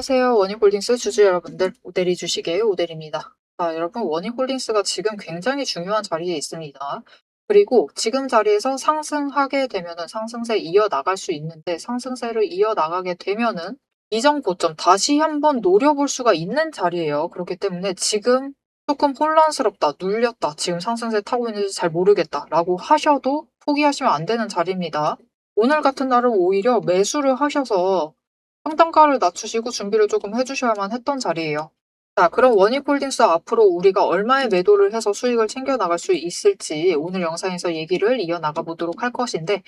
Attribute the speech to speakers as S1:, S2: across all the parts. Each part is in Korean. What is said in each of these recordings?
S1: 안녕하세요. 원익홀딩스 주주 여러분들, 오데리 주식의 오데리입니다. 자, 여러분, 원익홀딩스가 지금 굉장히 중요한 자리에 있습니다. 그리고 지금 자리에서 상승하게 되면은 상승세 이어나갈 수 있는데 상승세를 이어나가게 되면은 이전 고점 다시 한번 노려볼 수가 있는 자리예요. 그렇기 때문에 지금 조금 혼란스럽다, 눌렸다, 지금 상승세 타고 있는지 잘 모르겠다 라고 하셔도 포기하시면 안 되는 자리입니다. 오늘 같은 날은 오히려 매수를 하셔서 평단가를 낮추시고 준비를 조금 해주셔야만 했던 자리예요. 자, 그럼 원익홀딩스 앞으로 우리가 얼마의 매도를 해서 수익을 챙겨 나갈 수 있을지 오늘 영상에서 얘기를 이어나가 보도록 할 것인데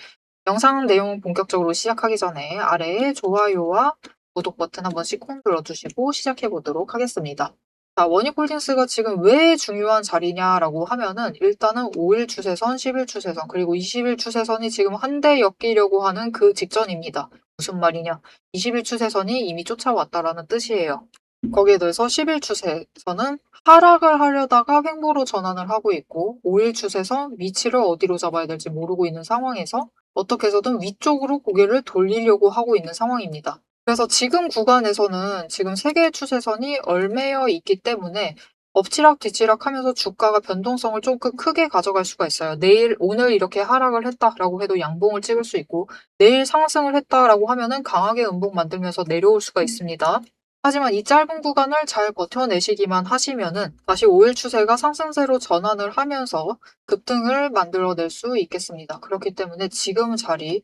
S1: 영상 내용 본격적으로 시작하기 전에 아래에 좋아요와 구독 버튼 한 번씩 콩 눌러주시고 시작해 보도록 하겠습니다. 자, 원익홀딩스가 지금 왜 중요한 자리냐라고 하면은 일단은 5일 추세선, 10일 추세선, 그리고 20일 추세선이 지금 한 대 엮이려고 하는 그 직전입니다. 무슨 말이냐? 20일 추세선이 이미 쫓아왔다라는 뜻이에요. 거기에 더해서 10일 추세선은 하락을 하려다가 횡보로 전환을 하고 있고 5일 추세선 위치를 어디로 잡아야 될지 모르고 있는 상황에서 어떻게 해서든 위쪽으로 고개를 돌리려고 하고 있는 상황입니다. 그래서 지금 구간에서는 지금 세 개의 추세선이 얼매여 있기 때문에 엎치락 뒤치락 하면서 주가가 변동성을 조금 크게 가져갈 수가 있어요. 내일, 오늘 이렇게 하락을 했다라고 해도 양봉을 찍을 수 있고, 내일 상승을 했다라고 하면은 강하게 음봉 만들면서 내려올 수가 있습니다. 하지만 이 짧은 구간을 잘 버텨내시기만 하시면은 다시 5일 추세가 상승세로 전환을 하면서 급등을 만들어낼 수 있겠습니다. 그렇기 때문에 지금 자리,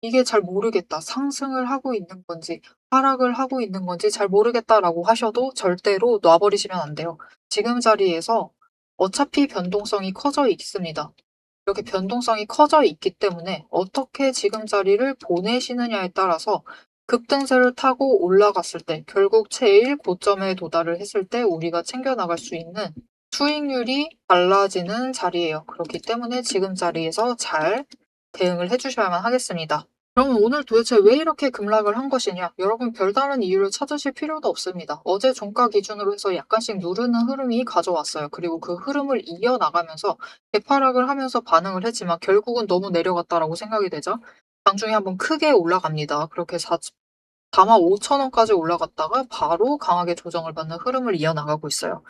S1: 이게 잘 모르겠다. 상승을 하고 있는 건지, 하락을 하고 있는 건지 잘 모르겠다라고 하셔도 절대로 놔버리시면 안 돼요. 지금 자리에서 어차피 변동성이 커져 있습니다. 이렇게 변동성이 커져 있기 때문에 어떻게 지금 자리를 보내시느냐에 따라서 급등세를 타고 올라갔을 때 결국 제일 고점에 도달을 했을 때 우리가 챙겨나갈 수 있는 수익률이 달라지는 자리예요. 그렇기 때문에 지금 자리에서 잘 대응을 해주셔야만 하겠습니다. 그럼 오늘 도대체 왜 이렇게 급락을 한 것이냐? 여러분 별다른 이유를 찾으실 필요도 없습니다. 어제 종가 기준으로 해서 약간씩 누르는 흐름이 가져왔어요. 그리고 그 흐름을 이어나가면서 대파락을 하면서 반응을 했지만 결국은 너무 내려갔다라고 생각이 되죠. 장중에 한번 크게 올라갑니다. 그렇게 4, 4만 5천 원까지 올라갔다가 바로 강하게 조정을 받는 흐름을 이어나가고 있어요.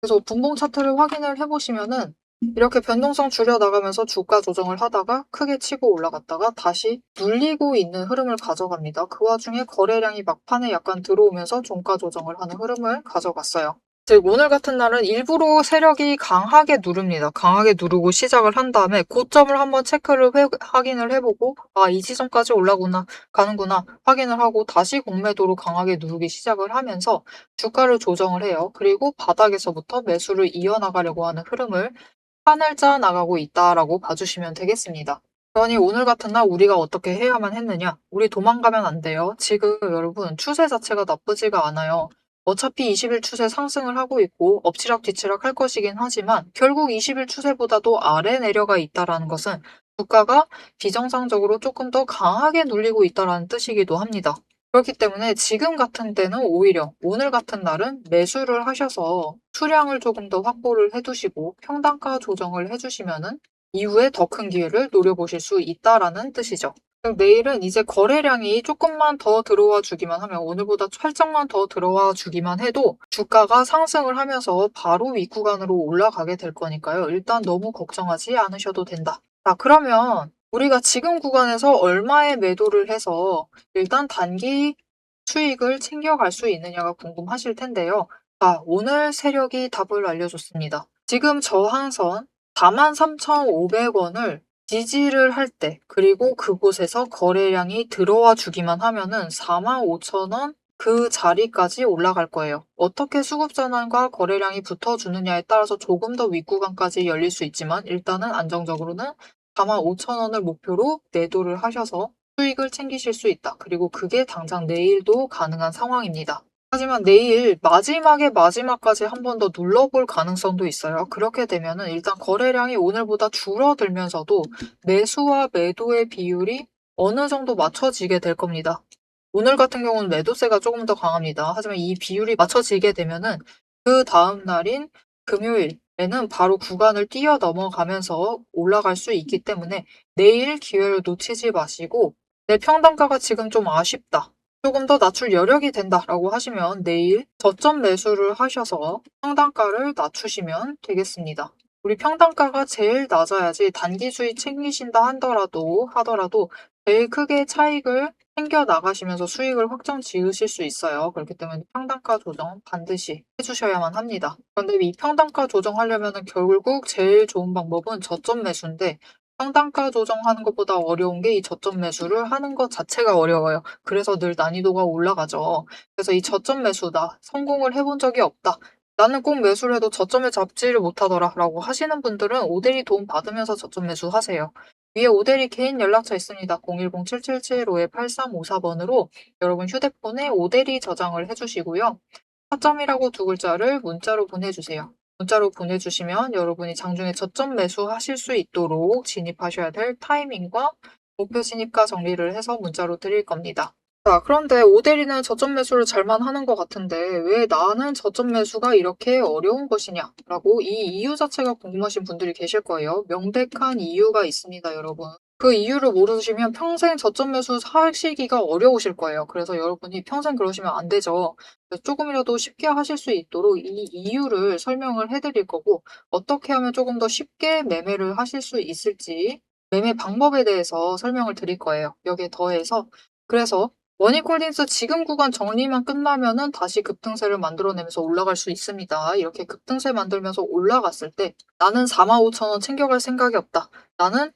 S1: 그래서 분봉 차트를 확인을 해보시면은 이렇게 변동성 줄여나가면서 주가 조정을 하다가 크게 치고 올라갔다가 다시 눌리고 있는 흐름을 가져갑니다. 그 와중에 거래량이 막판에 약간 들어오면서 종가 조정을 하는 흐름을 가져갔어요. 즉 오늘 같은 날은 일부러 세력이 강하게 누릅니다. 강하게 누르고 시작을 한 다음에 고점을 한번 체크를 해, 확인을 해보고 아 이 지점까지 올라구나 가는구나 확인을 하고 다시 공매도로 강하게 누르기 시작을 하면서 주가를 조정을 해요. 그리고 바닥에서부터 매수를 이어나가려고 하는 흐름을 판을 짜 나가고 있다라고 봐주시면 되겠습니다. 그러니 오늘 같은 날 우리가 어떻게 해야만 했느냐? 우리 도망가면 안 돼요. 지금 여러분 추세 자체가 나쁘지가 않아요. 어차피 20일 추세 상승을 하고 있고 엎치락 뒤치락 할 것이긴 하지만 결국 20일 추세보다도 아래 내려가 있다라는 것은 주가가 비정상적으로 조금 더 강하게 눌리고 있다라는 뜻이기도 합니다. 그렇기 때문에 지금 같은 때는 오히려 오늘 같은 날은 매수를 하셔서 수량을 조금 더 확보를 해두시고 평단가 조정을 해주시면은 이후에 더 큰 기회를 노려보실 수 있다라는 뜻이죠. 내일은 이제 거래량이 조금만 더 들어와 주기만 하면 오늘보다 살짝만 더 들어와 주기만 해도 주가가 상승을 하면서 바로 윗 구간으로 올라가게 될 거니까요. 일단 너무 걱정하지 않으셔도 된다. 자, 그러면 우리가 지금 구간에서 얼마의 매도를 해서 일단 단기 수익을 챙겨갈 수 있느냐가 궁금하실 텐데요. 자, 오늘 세력이 답을 알려줬습니다. 지금 저항선 43,500원을 지지를 할 때, 그리고 그곳에서 거래량이 들어와 주기만 하면은 45,000원 그 자리까지 올라갈 거예요. 어떻게 수급 전환과 거래량이 붙어주느냐에 따라서 조금 더 윗구간까지 열릴 수 있지만 일단은 안정적으로는 45,000원을 목표로 매도를 하셔서 수익을 챙기실 수 있다. 그리고 그게 당장 내일도 가능한 상황입니다. 하지만 내일 마지막에 마지막까지 한 번 더 눌러볼 가능성도 있어요. 그렇게 되면은 일단 거래량이 오늘보다 줄어들면서도 매수와 매도의 비율이 어느 정도 맞춰지게 될 겁니다. 오늘 같은 경우는 매도세가 조금 더 강합니다. 하지만 이 비율이 맞춰지게 되면은 그 다음 날인 금요일 에는 바로 구간을 뛰어 넘어가면서 올라갈 수 있기 때문에 내일 기회를 놓치지 마시고 내 평단가가 지금 좀 아쉽다. 조금 더 낮출 여력이 된다라고 하시면 내일 저점 매수를 하셔서 평단가를 낮추시면 되겠습니다. 우리 평단가가 제일 낮아야지 단기 수익 챙기신다 하더라도 하더라도 제일 크게 차익을 챙겨 나가시면서 수익을 확정 지으실 수 있어요. 그렇기 때문에 평단가 조정 반드시 해주셔야만 합니다. 그런데 이 평단가 조정하려면 결국 제일 좋은 방법은 저점 매수인데 평단가 조정하는 것보다 어려운 게 이 저점 매수를 하는 것 자체가 어려워요. 그래서 늘 난이도가 올라가죠. 그래서 이 저점 매수다. 성공을 해본 적이 없다. 나는 꼭 매수를 해도 저점을 잡지를 못하더라 라고 하시는 분들은 오데리 도움 받으면서 저점 매수 하세요. 위에 오데리 개인 연락처 있습니다. 010-777-8354번으로 여러분 휴대폰에 오데리 저장을 해주시고요. 타점이라고 두 글자를 문자로 보내주세요. 문자로 보내주시면 여러분이 장중에 저점 매수하실 수 있도록 진입하셔야 될 타이밍과 목표 진입가 정리를 해서 문자로 드릴 겁니다. 자, 그런데 오데리는 저점 매수를 잘만 하는 것 같은데 왜 나는 저점 매수가 이렇게 어려운 것이냐? 라고 이 이유 자체가 궁금하신 분들이 계실 거예요. 명백한 이유가 있습니다, 여러분. 그 이유를 모르시면 평생 저점 매수 하시기가 어려우실 거예요. 그래서 여러분이 평생 그러시면 안 되죠. 조금이라도 쉽게 하실 수 있도록 이 이유를 설명을 해드릴 거고 어떻게 하면 조금 더 쉽게 매매를 하실 수 있을지 매매 방법에 대해서 설명을 드릴 거예요. 여기에 더해서 그래서 원익홀딩스 지금 구간 정리만 끝나면은 다시 급등세를 만들어내면서 올라갈 수 있습니다. 이렇게 급등세 만들면서 올라갔을 때 나는 45,000원 챙겨갈 생각이 없다. 나는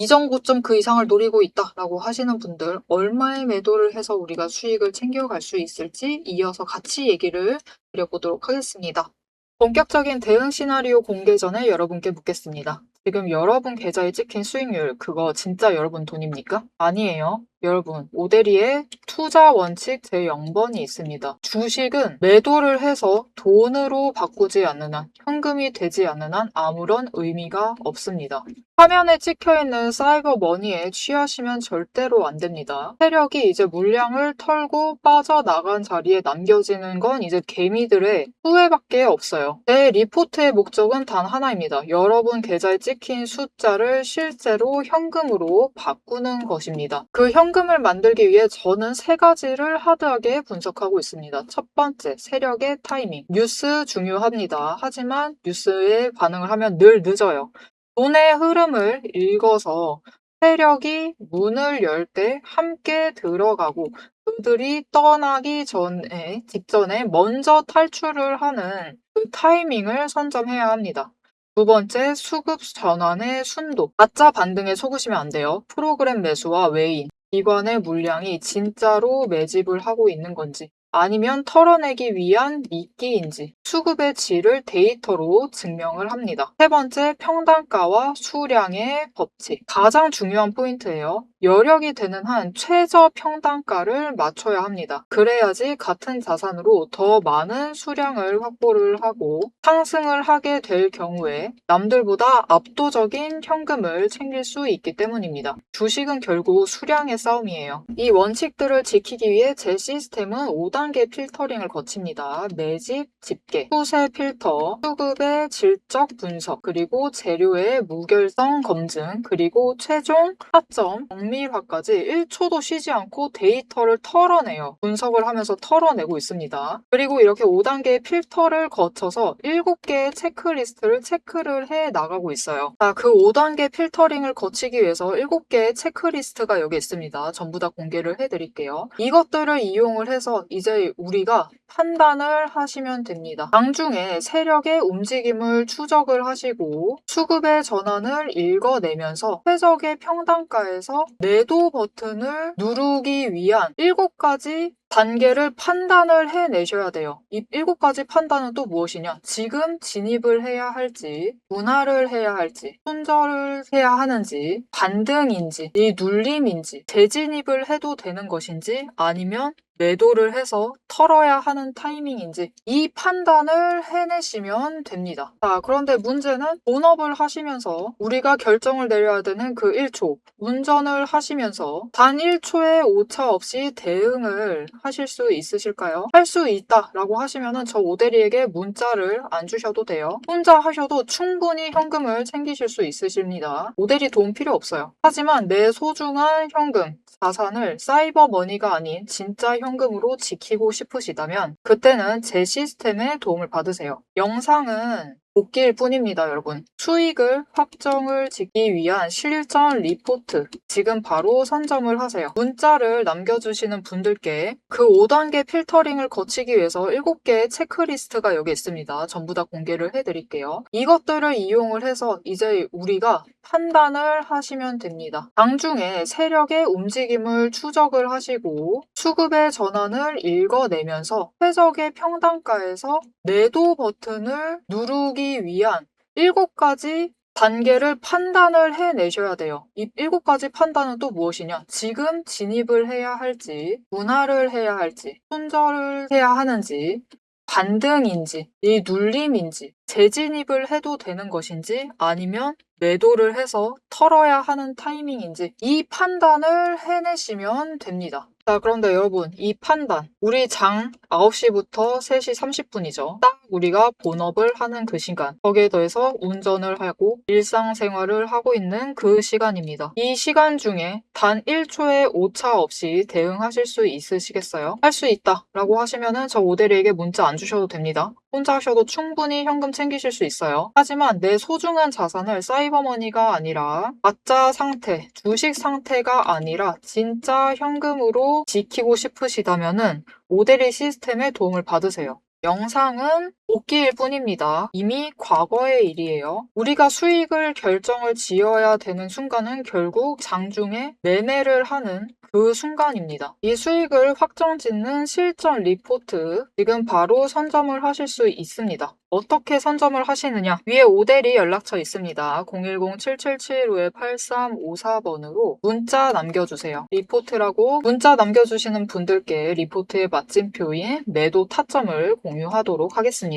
S1: 이전 고점 그 이상을 노리고 있다라고 하시는 분들 얼마의 매도를 해서 우리가 수익을 챙겨갈 수 있을지 이어서 같이 얘기를 드려보도록 하겠습니다. 본격적인 대응 시나리오 공개 전에 여러분께 묻겠습니다. 지금 여러분 계좌에 찍힌 수익률 그거 진짜 여러분 돈입니까? 아니에요. 여러분, 오데리의 투자 원칙 제0번이 있습니다. 주식은 매도를 해서 돈으로 바꾸지 않는 한, 현금이 되지 않는 한 아무런 의미가 없습니다. 화면에 찍혀있는 사이버 머니에 취하시면 절대로 안 됩니다. 세력이 이제 물량을 털고 빠져나간 자리에 남겨지는 건 이제 개미들의 후회밖에 없어요. 내 리포트의 목적은 단 하나입니다. 여러분 계좌에 찍힌 숫자를 실제로 현금으로 바꾸는 것입니다. 그 현금 을 만들기 위해 저는 세 가지를 하드하게 분석하고 있습니다. 첫 번째, 세력의 타이밍. 뉴스 중요합니다. 하지만 뉴스에 반응을 하면 늘 늦어요. 돈의 흐름을 읽어서 세력이 문을 열 때 함께 들어가고 그들이 떠나기 전에 직전에 먼저 탈출을 하는 그 타이밍을 선점해야 합니다. 두 번째, 수급 전환의 순도. 가짜 반등에 속으시면 안 돼요. 프로그램 매수와 외인, 기관의 물량이 진짜로 매집을 하고 있는 건지, 아니면 털어내기 위한 미끼인지 수급의 질을 데이터로 증명을 합니다. 세 번째, 평단가와 수량의 법칙. 가장 중요한 포인트예요. 여력이 되는 한 최저 평단가를 맞춰야 합니다. 그래야지 같은 자산으로 더 많은 수량을 확보를 하고 상승을 하게 될 경우에 남들보다 압도적인 현금을 챙길 수 있기 때문입니다. 주식은 결국 수량의 싸움이에요. 이 원칙들을 지키기 위해 제 시스템은 5단계 필터링을 거칩니다. 매집, 집계, 수세 필터, 수급의 질적 분석, 그리고 재료의 무결성 검증, 그리고 최종 타점, 정밀화까지 1초도 쉬지 않고 데이터를 털어내요. 분석을 하면서 털어내고 있습니다. 그리고 이렇게 5단계의 필터를 거쳐서 7개의 체크리스트를 체크를 해 나가고 있어요. 자, 그 5단계 필터링을 거치기 위해서 7개의 체크리스트가 여기 있습니다. 전부 다 공개를 해드릴게요. 이것들을 이용을 해서 이제 우리가 판단을 하시면 됩니다. 장중에 세력의 움직임을 추적을 하시고 수급의 전환을 읽어내면서 최적의 평단가에서 매도 버튼을 누르기 위한 7가지 단계를 판단을 해내셔야 돼요. 이 일곱 가지 판단은 또 무엇이냐? 지금 진입을 해야 할지, 분할을 해야 할지, 손절을 해야 하는지, 반등인지, 이 눌림인지, 재진입을 해도 되는 것인지, 아니면 매도를 해서 털어야 하는 타이밍인지 이 판단을 해내시면 됩니다. 자, 그런데 문제는 본업을 하시면서 우리가 결정을 내려야 되는 그 1초, 운전을 하시면서 단 1초의 오차 없이 대응을 하실 수 있으실까요? 할 수 있다 라고 하시면은 저 오대리에게 문자를 안 주셔도 돼요. 혼자 하셔도 충분히 현금을 챙기실 수 있으십니다. 오대리 도움 필요 없어요. 하지만 내 소중한 현금, 자산을 사이버 머니가 아닌 진짜 현금으로 지키고 싶으시다면 그때는 제 시스템의 도움을 받으세요. 영상은 복기일 뿐입니다, 여러분. 수익을 확정을 짓기 위한 실전 리포트 지금 바로 선점을 하세요. 문자를 남겨주시는 분들께 그 5단계 필터링을 거치기 위해서 7개의 체크리스트가 여기 있습니다. 전부 다 공개를 해드릴게요. 이것들을 이용을 해서 이제 우리가 판단을 하시면 됩니다. 장중에 세력의 움직임을 추적을 하시고 수급의 전환을 읽어내면서 최적의 평단가에서 매도 버튼을 누르기 위한 7가지 단계를 판단을 해내셔야 돼요. 이 7가지 판단은 또 무엇이냐? 지금 진입을 해야 할지, 분할을 해야 할지, 손절을 해야 하는지, 반등인지, 이 눌림인지, 재진입을 해도 되는 것인지, 아니면 매도를 해서 털어야 하는 타이밍인지, 이 판단을 해내시면 됩니다. 자, 그런데 여러분, 이 판단. 우리 장 9시부터 3시 30분이죠. 딱 우리가 본업을 하는 그 시간. 거기에 더해서 운전을 하고 일상생활을 하고 있는 그 시간입니다. 이 시간 중에 단 1초의 오차 없이 대응하실 수 있으시겠어요? 할 수 있다. 라고 하시면은 저 오대리에게 문자 안 주셔도 됩니다. 혼자 하셔도 충분히 현금 챙기실 수 있어요. 하지만 내 소중한 자산을 사이버머니가 아니라 가짜 상태, 주식 상태가 아니라 진짜 현금으로 지키고 싶으시다면은 오데리 시스템의 도움을 받으세요. 영상은 복기일 뿐입니다. 이미 과거의 일이에요. 우리가 수익을 결정을 지어야 되는 순간은 결국 장중에 매매를 하는 그 순간입니다. 이 수익을 확정 짓는 실전 리포트 지금 바로 선점을 하실 수 있습니다. 어떻게 선점을 하시느냐? 위에 오데리 연락처 있습니다. 010-7752-8354번으로 문자 남겨주세요. 리포트라고 문자 남겨주시는 분들께 리포트의 마침표인 매도 타점을 공유하도록 하겠습니다.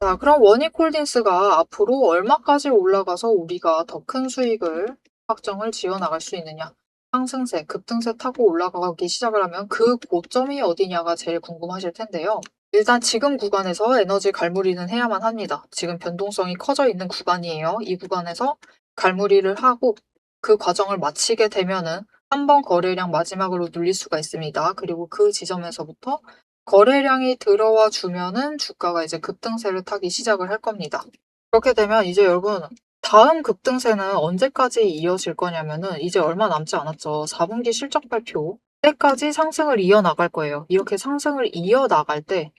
S1: 자, 그럼 원익홀딩스가 앞으로 얼마까지 올라가서 우리가 더 큰 수익을 확정을 지어 나갈 수 있느냐? 상승세, 급등세 타고 올라가기 시작을 하면 그 고점이 어디냐가 제일 궁금하실 텐데요. 일단 지금 구간에서 에너지 갈무리는 해야만 합니다. 지금 변동성이 커져 있는 구간이에요. 이 구간에서 갈무리를 하고 그 과정을 마치게 되면은 한 번 거래량 마지막으로 눌릴 수가 있습니다. 그리고 그 지점에서부터 거래량이 들어와 주면은 주가가 이제 급등세를 타기 시작을 할 겁니다. 그렇게 되면 이제 여러분 다음 급등세는 언제까지 이어질 거냐면은 이제 얼마 남지 않았죠. 4분기 실적 발표 때까지 상승을 이어나갈 거예요. 이렇게 상승을 이어나갈 때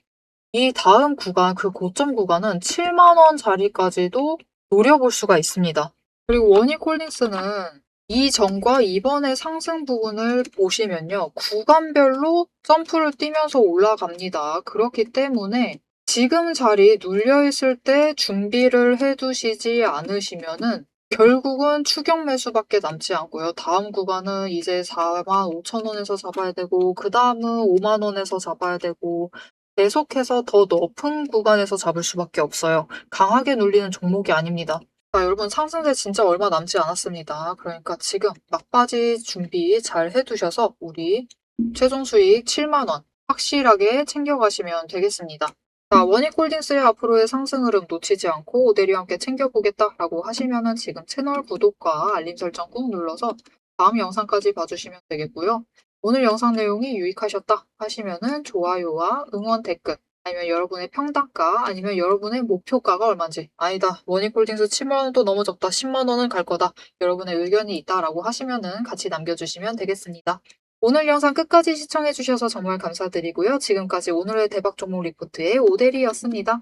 S1: 이 다음 구간, 그 고점 구간은 7만원 자리까지도 노려볼 수가 있습니다. 그리고 원익홀딩스는 이전과 이번의 상승 부분을 보시면요. 구간별로 점프를 뛰면서 올라갑니다. 그렇기 때문에 지금 자리 눌려있을 때 준비를 해두시지 않으시면은 결국은 추격 매수밖에 남지 않고요. 다음 구간은 이제 4만 5천 원에서 잡아야 되고 그 다음은 5만 원에서 잡아야 되고 계속해서 더 높은 구간에서 잡을 수밖에 없어요. 강하게 눌리는 종목이 아닙니다. 자, 여러분 상승세 진짜 얼마 남지 않았습니다. 그러니까 지금 막바지 준비 잘 해두셔서 우리 최종 수익 7만 원 확실하게 챙겨가시면 되겠습니다. 자, 원익홀딩스의 앞으로의 상승 흐름 놓치지 않고 오데리와 함께 챙겨보겠다라고 하시면은 지금 채널 구독과 알림 설정 꾹 눌러서 다음 영상까지 봐주시면 되겠고요. 오늘 영상 내용이 유익하셨다 하시면은 좋아요와 응원 댓글 아니면 여러분의 평단가 아니면 여러분의 목표가가 얼마인지 아니다 원익홀딩스 7만원도 너무 적다 10만원은 갈 거다 여러분의 의견이 있다라고 하시면은 같이 남겨주시면 되겠습니다. 오늘 영상 끝까지 시청해주셔서 정말 감사드리고요. 지금까지 오늘의 대박 종목 리포트의 오데리였습니다.